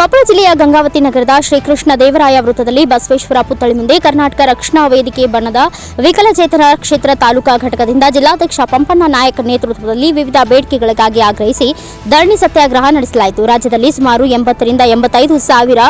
ಕೊಪ್ಪಳ ಜಿಲ್ಲೆಯ ಗಂಗಾವತಿ ನಗರದ ಶ್ರೀಕೃಷ್ಣ ದೇವರಾಯ ವೃತ್ತದಲ್ಲಿ ಬಸವೇಶ್ವರ ಪುತ್ಥಳಿ ಮುಂದೆ ಕರ್ನಾಟಕ ರಕ್ಷಣಾ ವೇದಿಕೆ ಬಣ್ಣದ ವಿಕಲಚೇತನ ಕ್ಷೇತ್ರ ತಾಲೂಕಾ ಘಟಕದಿಂದ ಜಿಲ್ಲಾಧ್ಯಕ್ಷ ಪಂಪಣ್ಣ ನಾಯಕ್ ನೇತೃತ್ವದಲ್ಲಿ ವಿವಿಧ ಬೇಡಿಕೆಗಳಿಗಾಗಿ ಆಗ್ರಹಿಸಿ ಧರಣಿ ಸತ್ಯಾಗ್ರಹ ನಡೆಸಲಾಯಿತು. ರಾಜ್ಯದಲ್ಲಿ ಸುಮಾರು ಎಂಬತ್ತರಿಂದ ಎಂಬತ್ತೈದು ಸಾವಿರ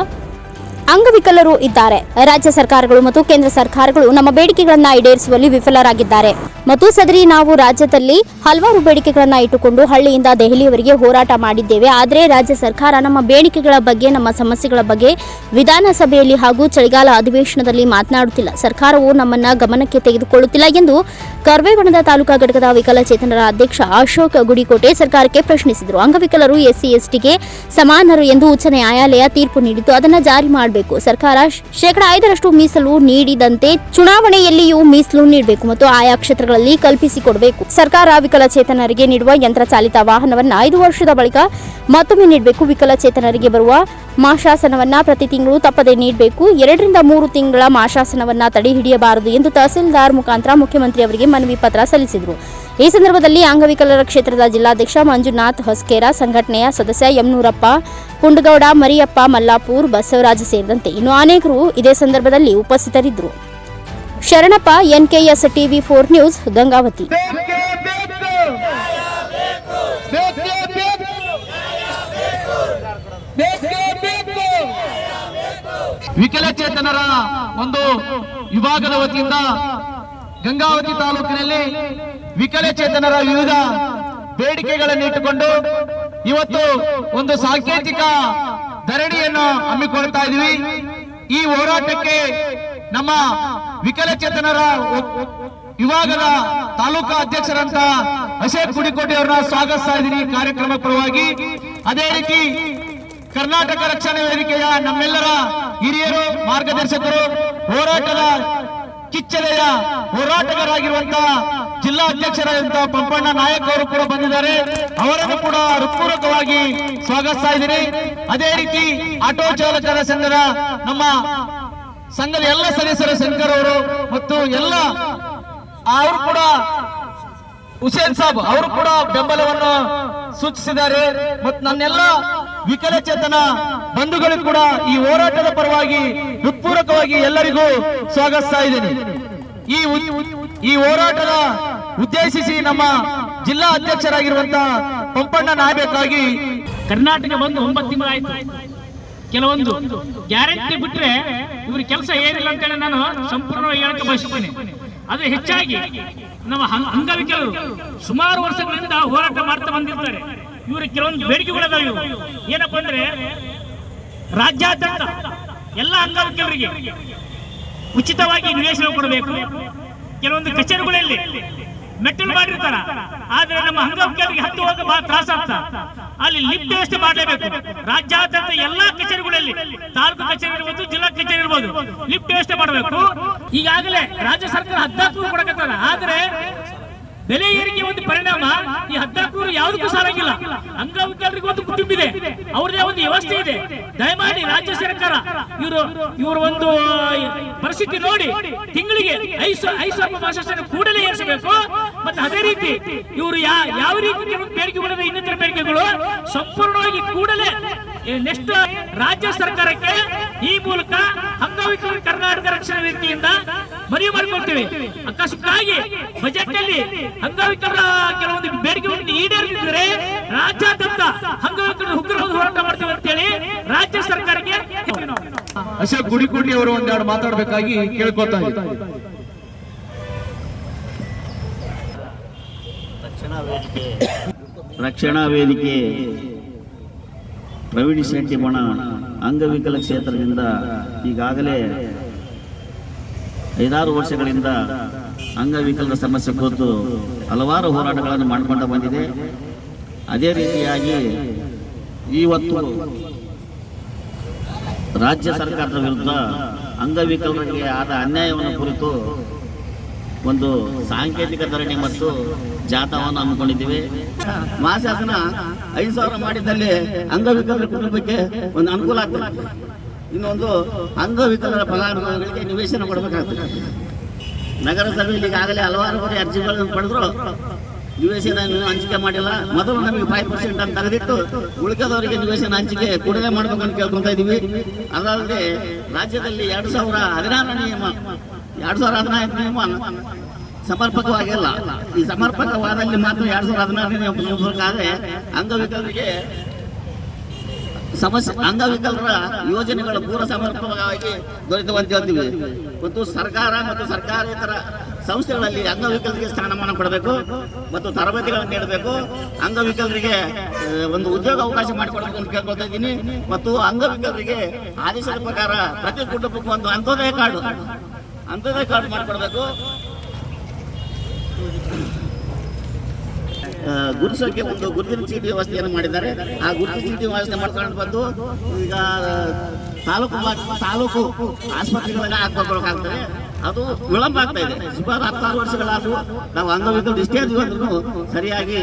ಅಂಗವಿಕಲರು ಇದ್ದಾರೆ. ರಾಜ್ಯ ಸರ್ಕಾರಗಳು ಮತ್ತು ಕೇಂದ್ರ ಸರ್ಕಾರಗಳು ನಮ್ಮ ಬೇಡಿಕೆಗಳನ್ನ ಈಡೇರಿಸುವಲ್ಲಿ ವಿಫಲರಾಗಿದ್ದಾರೆ. ಮತ್ತು ಸದರಿ ನಾವು ರಾಜ್ಯದಲ್ಲಿ ಹಲವಾರು ಬೇಡಿಕೆಗಳನ್ನ ಇಟ್ಟುಕೊಂಡು ಹಳ್ಳಿಯಿಂದ ದೆಹಲಿಯವರೆಗೆ ಹೋರಾಟ ಮಾಡಿದ್ದೇವೆ. ಆದರೆ ರಾಜ್ಯ ಸರ್ಕಾರ ನಮ್ಮ ಬೇಡಿಕೆಗಳ ಬಗ್ಗೆ, ನಮ್ಮ ಸಮಸ್ಯೆಗಳ ಬಗ್ಗೆ ವಿಧಾನಸಭೆಯಲ್ಲಿ ಹಾಗೂ ಚಳಿಗಾಲ ಅಧಿವೇಶನದಲ್ಲಿ ಮಾತನಾಡುತ್ತಿಲ್ಲ. ಸರ್ಕಾರವು ನಮ್ಮನ್ನ ಗಮನಕ್ಕೆ ತೆಗೆದುಕೊಳ್ಳುತ್ತಿಲ್ಲ ಎಂದು ಕರ್ವೇಗಣದ ತಾಲೂಕಾ ಘಟಕದ ವಿಕಲಚೇತನರ ಅಧ್ಯಕ್ಷ ಅಶೋಕ್ ಗುಡಿಕೋಟೆ ಸರ್ಕಾರಕ್ಕೆ ಪ್ರಶ್ನಿಸಿದರು. ಅಂಗವಿಕಲರು ಎಸ್ಸಿ, ಎಸ್ಟಿಗೆ ಸಮಾನರು ಎಂದು ಉಚ್ಚ ನ್ಯಾಯಾಲಯ ತೀರ್ಪು ನೀಡಿದ್ದು ಅದನ್ನ ಜಾರಿ ಮಾಡಬೇಕು. ಸರ್ಕಾರ ಶೇಕಡ ಐದರಷ್ಟು ಮೀಸಲು ನೀಡಿದಂತೆ ಚುನಾವಣೆಯಲ್ಲಿಯೂ ಮೀಸಲು ನೀಡಬೇಕು ಮತ್ತು ಆಯಾ ಕ್ಷೇತ್ರಗಳಲ್ಲಿ ಕಲ್ಪಿಸಿಕೊಡಬೇಕು. ಸರ್ಕಾರ ವಿಕಲಚೇತನರಿಗೆ ನೀಡುವ ಯಂತ್ರಚಾಲಿತ ವಾಹನವನ್ನು ಐದು ವರ್ಷದ ಬಳಿಕ ಮತ್ತೊಮ್ಮೆ ನೀಡಬೇಕು. ವಿಕಲಚೇತನರಿಗೆ ಬರುವ ಮಾಶಾಸನವನ್ನ ಪ್ರತಿ ತಿಂಗಳು ತಪ್ಪದೆ ನೀಡಬೇಕು. ಎರಡರಿಂದ ಮೂರು ತಿಂಗಳ ಮಾಶಾಸನವನ್ನ ತಡೆ ಹಿಡಿಯಬಾರದು ಎಂದು ತಹಸೀಲ್ದಾರ್ ಮುಖಾಂತರ ಮುಖ್ಯಮಂತ್ರಿ ಅವರಿಗೆ ಮನವಿ ಪತ್ರ ಸಲ್ಲಿಸಿದರು. ಈ ಸಂದರ್ಭದಲ್ಲಿ ಅಂಗವಿಕಲರ ಕ್ಷೇತ್ರದ ಜಿಲ್ಲಾಧ್ಯಕ್ಷ ಮಂಜುನಾಥ್ ಹೊಸ್ಕೇರ, ಸಂಘಟನೆಯ ಸದಸ್ಯ ಯಮನೂರಪ್ಪ ಕುಂಡಗೌಡ, ಮರಿಯಪ್ಪ, ಮಲ್ಲಾಪುರ್, ಬಸವರಾಜ ಸೇರಿದಂತೆ ಇನ್ನು ಅನೇಕರು ಇದೇ ಸಂದರ್ಭದಲ್ಲಿ ಉಪಸ್ಥಿತರಿದ್ದರು. Sharanappa, NKS TV four news, Gangavathi. ವಿಕಲಚೇತನರ ಒಂದು ವಿಭಾಗದ ವತಿಯಿಂದ ಗಂಗಾವತಿ ತಾಲೂಕಿನಲ್ಲಿ ವಿಕಲಚೇತನರ ವಿವಿಧ ಬೇಡಿಕೆಗಳನ್ನು ಇಟ್ಟುಕೊಂಡು ಇವತ್ತು ಒಂದು ಸಾಂಕೇತಿಕ ಧರಣಿಯನ್ನು ಹಮ್ಮಿಕೊಳ್ತಾ ಇದ್ದೀವಿ. ಈ ಹೋರಾಟಕ್ಕೆ ನಮ್ಮ ವಿಕಲಚೇತನರ ವಿಭಾಗದ ತಾಲೂಕಾ ಅಧ್ಯಕ್ಷರಂತ ಅಶೋಕ್ ಕುಡಿಕೋಟೆ ಅವರನ್ನ ಸ್ವಾಗತಿಸ್ತಾ ಇದ್ದೀನಿ ಕಾರ್ಯಕ್ರಮ ಪರವಾಗಿ. ಅದೇ ರೀತಿ ಕರ್ನಾಟಕ ರಕ್ಷಣಾ ವೇದಿಕೆಯ ನಮ್ಮೆಲ್ಲರ ಹಿರಿಯರು, ಮಾರ್ಗದರ್ಶಕರು, ಹೋರಾಟದ ಕಿಚ್ಚಲೆಯ ಹೋರಾಟಗಾರರಾಗಿರುವಂತಹ ಜಿಲ್ಲಾ ಅಧ್ಯಕ್ಷರಾದಂತಹ ಪಂಪಣ್ಣ ನಾಯಕ್ ಅವರು ಕೂಡ ಬಂದಿದ್ದಾರೆ. ಅವರನ್ನು ಕೂಡ ಹೃತ್ಪೂರ್ವಕವಾಗಿ ಸ್ವಾಗತಿಸ್ತಾ ಇದ್ದೀನಿ. ಅದೇ ರೀತಿ ಆಟೋ ಚಾಲಕರ ಸಂಘದ ನಮ್ಮ ಸಂಘದ ಎಲ್ಲ ಸದಸ್ಯರ ಶಂಕರ್ ಅವರು ಮತ್ತು ಎಲ್ಲ ಅವರು ಕೂಡ ಹುಸೇನ್ ಸಾಬ್ ಅವರು ಕೂಡ ಬೆಂಬಲವನ್ನು ಸೂಚಿಸಿದ್ದಾರೆ. ಮತ್ತು ನನ್ನೆಲ್ಲ ವಿಕಲಚೇತನ ಬಂಧುಗಳು ಕೂಡ ಈ ಹೋರಾಟದ ಪರವಾಗಿ ಹೃತ್ಪೂರ್ವಕವಾಗಿ ಎಲ್ಲರಿಗೂ ಸ್ವಾಗತಿಸ್ತಾ ಇದ್ದೀನಿ. ಈ ಈ ಹೋರಾಟದ ಉದ್ದೇಶಿಸಿ ನಮ್ಮ ಜಿಲ್ಲಾ ಅಧ್ಯಕ್ಷರಾಗಿರುವಂತಹ ಪಂಪಣ್ಣ ನಾಯಬೇಕಾಗಿ ಕರ್ನಾಟಕ ಬಂದು ಒಂಬತ್ತು ತಿಂಗಳಾಯ್ತು. ಕೆಲವೊಂದು ಗ್ಯಾರಂಟಿ ಬಿಟ್ರೆ ಇವ್ರ ಕೆಲಸ ಏನಿಲ್ಲ ಅಂತೇಳಿ ನಾನು ಸಂಪೂರ್ಣವಾಗಿ ಹೇಳಕ್ಕೆ ಬಯಸುತ್ತೇನೆ. ಅದು ಹೆಚ್ಚಾಗಿ ನಮ್ಮ ಅಂಗವಿಕಲರು ಸುಮಾರು ವರ್ಷಗಳಿಂದ ಹೋರಾಟ ಮಾಡ್ತಾ ಬಂದಿರ್ತಾರೆ. ಇವರು ಕೆಲವೊಂದು ಬೇಡಿಕೆಗಳಿದಾವೆ. ಇವು ಏನಪ್ಪ ಅಂದ್ರೆ ರಾಜ್ಯಾದ್ಯಂತ ಎಲ್ಲ ಅಂಗವಿಕಲರಿಗೆ ಉಚಿತವಾಗಿ ನಿವೇಶನ ಕೊಡಬೇಕು. ಕೆಲವೊಂದು ಕಚೇರಿಗಳಲ್ಲಿ ಮೆಟ್ಟಲು ಮಾಡಿರ್ತಾರ ಆದ್ರೆ ನಮ್ಮ ಅಂಗವಿಕಲರಿಗೆ ಹತ್ತು ಹೋಗ ಬಹಳ ತ್ರಾಸ ಅಲ್ಲಿ ಲಿಫ್ಟ್ ವ್ಯವಸ್ಥೆ ಮಾಡಲೇಬೇಕು. ರಾಜ್ಯಾದ್ಯಂತ ಎಲ್ಲಾ ಕಚೇರಿಗಳಲ್ಲಿ, ತಾಲೂಕು ಕಚೇರಿ ಇರ್ಬೋದು, ಜಿಲ್ಲಾ ಕಚೇರಿ ಇರ್ಬೋದು ಲಿಫ್ಟ್ ವ್ಯವಸ್ಥೆ ಮಾಡಬೇಕು. ಈಗಾಗಲೇ ರಾಜ್ಯ ಸರ್ಕಾರ ಹದಿನಾಲ್ಕು ಕೊಡಕತ್ತಾರ. ಆದ್ರೆ ಬೆಲೆ ಏರಿಕೆ ಒಂದು ಪರಿಣಾಮ, ಈ ಹದಿನಾಲ್ಕು ಯಾವುದಕ್ಕೂ ಸಾಲಾಗಿಲ್ಲ. ಅಂಗವಿಕಲರಿಗೆ ಒಂದು ಕುಟುಂಬ ಇದೆ. ಅವ್ರದೇ ಒಂದು ವ್ಯವಸ್ಥೆ ಇದೆ. ದಯಮಾಡಿ ರಾಜ್ಯ ಸರ್ಕಾರ ಇವರು ಇವರು ಒಂದು ಪರಿಸ್ಥಿತಿ ನೋಡಿ. ತಿಂಗಳಿಗೆ ಐದು ಸಾವಿರ ಮಾಸಾಸನ ಕೂಡಲೇ ಏರಿಸಬೇಕು. ಮತ್ತೆ ಅದೇ ರೀತಿ ಇವರು ಯಾವ ರೀತಿ ಬೇಡಿಕೆ ಬಿಡದೆ ಇನ್ನಿತರ ಬೇಡಿಕೆಗಳು ಸಂಪೂರ್ಣವಾಗಿ ಕೂಡಲೇ ನೆಕ್ಸ್ಟ್ ರಾಜ್ಯ ಸರ್ಕಾರಕ್ಕೆ ಈ ಮೂಲಕ ಅಂಗವಿಕಲ ಕರ್ನಾಟಕ ರಕ್ಷಣಾ ವೇದಿಕೆಯಿಂದ ಮನವಿ ಮಾಡಿಕೊಳ್ತೇವೆ. ಅಕಸ್ಮಾಗಿ ಬಜೆಟ್ ಅಲ್ಲಿ ಅಂಗವಿಕಲರ ಕೆಲವೊಂದು ಬೇಡಿಕೆಗಳನ್ನು ಈಡೇರಿದ್ರೆ ರಾಜ್ಯಾದ್ಯಂತ ಅಂಗವಿಕಲರು ಉಗ್ರ ಹೋರಾಟ ಮಾಡ್ತೇವೆ ಅಂತೇಳಿ ರಾಜ್ಯ ಸರ್ಕಾರಕ್ಕೆ ಅಶೋಕ್ ಗುಡಿಕೋಟಿ ಅವರು ಒಂದೆರಡು ಮಾತಾಡಬೇಕಾಗಿ ಕೇಳ್ಕೊತಾ ವೇದಿಕೆ. ರಕ್ಷಣಾ ವೇದಿಕೆ. ಪ್ರವೀಣ್ ಶೆಟ್ಟಿ ಬಣ ಅಂಗವಿಕಲ ಕ್ಷೇತ್ರದಿಂದ ಈಗಾಗಲೇ ಐದಾರು ವರ್ಷಗಳಿಂದ ಅಂಗವಿಕಲರ ಸಮಸ್ಯೆ ಕುರಿತು ಹಲವಾರು ಹೋರಾಟಗಳನ್ನು ಮಾಡಿಕೊಂಡು ಬಂದಿದೆ. ಅದೇ ರೀತಿಯಾಗಿ ಇವತ್ತು ರಾಜ್ಯ ಸರ್ಕಾರದ ವಿರುದ್ಧ ಅಂಗವಿಕಲರಿಗೆ ಆದ ಅನ್ಯಾಯವನ್ನು ಕುರಿತು ಒಂದು ಸಾಂಕೇತಿಕ ಧರಣಿ ಮತ್ತು ಜಾಥಾವನ್ನು ಹಮ್ಮಿಕೊಂಡಿದ್ದೀವಿ. ಮಹಾಶಾಸನ ಐದು ಸಾವಿರ ಮಾಡಿದ್ದಲ್ಲಿ ಅಂಗವಿಕಲರ ಕುಟುಂಬಕ್ಕೆ ಒಂದು ಅನುಕೂಲ ಆಗ್ತದೆ. ಇನ್ನೊಂದು ಅಂಗವಿಕಲರ ಫಲಾನುಭವಿಗಳಿಗೆ ನಿವೇಶನ ಕೊಡಬೇಕಾಗ್ತದೆ. ನಗರಸಭೆಯಲ್ಲಿ ಈಗಾಗಲೇ ಹಲವಾರು ಬಾರಿ ಅರ್ಜಿಗಳನ್ನು ಪಡೆದ್ರು ನಿವೇಶನ ಹಂಚಿಕೆ ಮಾಡಿಲ್ಲ. ಮೊದಲು ನಮಗೆ ಫೈವ್ ಪರ್ಸೆಂಟ್ ಅಂತ ತೆಗೆದಿಟ್ಟು ಉಳಿದವರಿಗೆ ನಿವೇಶನ ಹಂಚಿಕೆ ಕೂಡಲೇ ಮಾಡಬೇಕು ಅಂತ ಕೇಳ್ಕೊತಾ ಇದೀವಿ. ಅದಲ್ಲದೆ ರಾಜ್ಯದಲ್ಲಿ ಎರಡು ಸಾವಿರ ಹದಿನಾರನೇ ಎರಡು ಸಾವಿರ ನಿಯಮ ಸಮರ್ಪಕವಾಗಿಲ್ಲ. ಈ ಸಮರ್ಪಕವಾದಲ್ಲಿ ಮಾತ್ರ ಎರಡ್ ಸಾವಿರದ ಹದಿನಾರನೇ ಅಂಗವಿಕಲರಿಗೆ ಸಮಸ್ಯೆ ಅಂಗವಿಕಲರ ಯೋಜನೆಗಳ ಪೂರ್ವ ಸಮರ್ಪಕವಾಗಿ ದೊರೆತವಂತ ಹೇಳ್ತೀವಿ ಮತ್ತು ಸರ್ಕಾರ ಮತ್ತು ಸರ್ಕಾರೇತರ ಸಂಸ್ಥೆಗಳಲ್ಲಿ ಅಂಗವಿಕಲರಿಗೆ ಸ್ಥಾನಮಾನ ಕೊಡಬೇಕು ಮತ್ತು ತರಬೇತಿಗಳನ್ನು ನೀಡಬೇಕು. ಅಂಗವಿಕಲರಿಗೆ ಒಂದು ಉದ್ಯೋಗ ಅವಕಾಶ ಮಾಡಿಕೊಡಬೇಕು ಅಂತ ಕೇಳ್ಕೊತಾ ಇದ್ದೀನಿ. ಮತ್ತು ಅಂಗವಿಕಲರಿಗೆ ಆದೇಶದ ಪ್ರಕಾರ ಪ್ರತಿ ಕುಟುಂಬಕ್ಕೂ ಒಂದು ಅಂತ್ಯೋದಯ ಕಾರ್ಡು. ಅಂತ್ಯೋದಯ ಕಾರ್ಡ್ ಮಾಡಿಕೊಡ್ಬೇಕು. ಆ, ಒಂದು ಗುರುತಿನ ಚೀಟಿ ವ್ಯವಸ್ಥೆಯನ್ನು ಮಾಡಿದ್ದಾರೆ. ಆ ಗುರುತಿನ ಚೀಟಿ ವ್ಯವಸ್ಥೆ ಮಾಡ್ಕೊಂಡು ಬಂದು ಈಗ ತಾಲೂಕು ತಾಲೂಕು ಆಸ್ಪತ್ರೆಗಳನ್ನ ಹಾಕ್ಬೇಕಾಗ್ತದೆ ಅದು ವಿಳಂಬ ಆಗ್ತಾ ಇದೆ. ಸುಮಾರು ಹತ್ತಾರು ವರ್ಷಗಳಾದರೂ ನಾವು ಇಷ್ಟೇ ಇದೀವಿ ಅಂದ್ರೂ ಸರಿಯಾಗಿ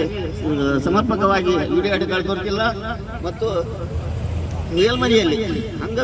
ಸಮರ್ಪಕವಾಗಿ ವಿಡಿಯೋ ದೊರಕಿಲ್ಲ ಮತ್ತು ಮೇಲ್ಮನೆಯಲ್ಲಿ ಅಂಗ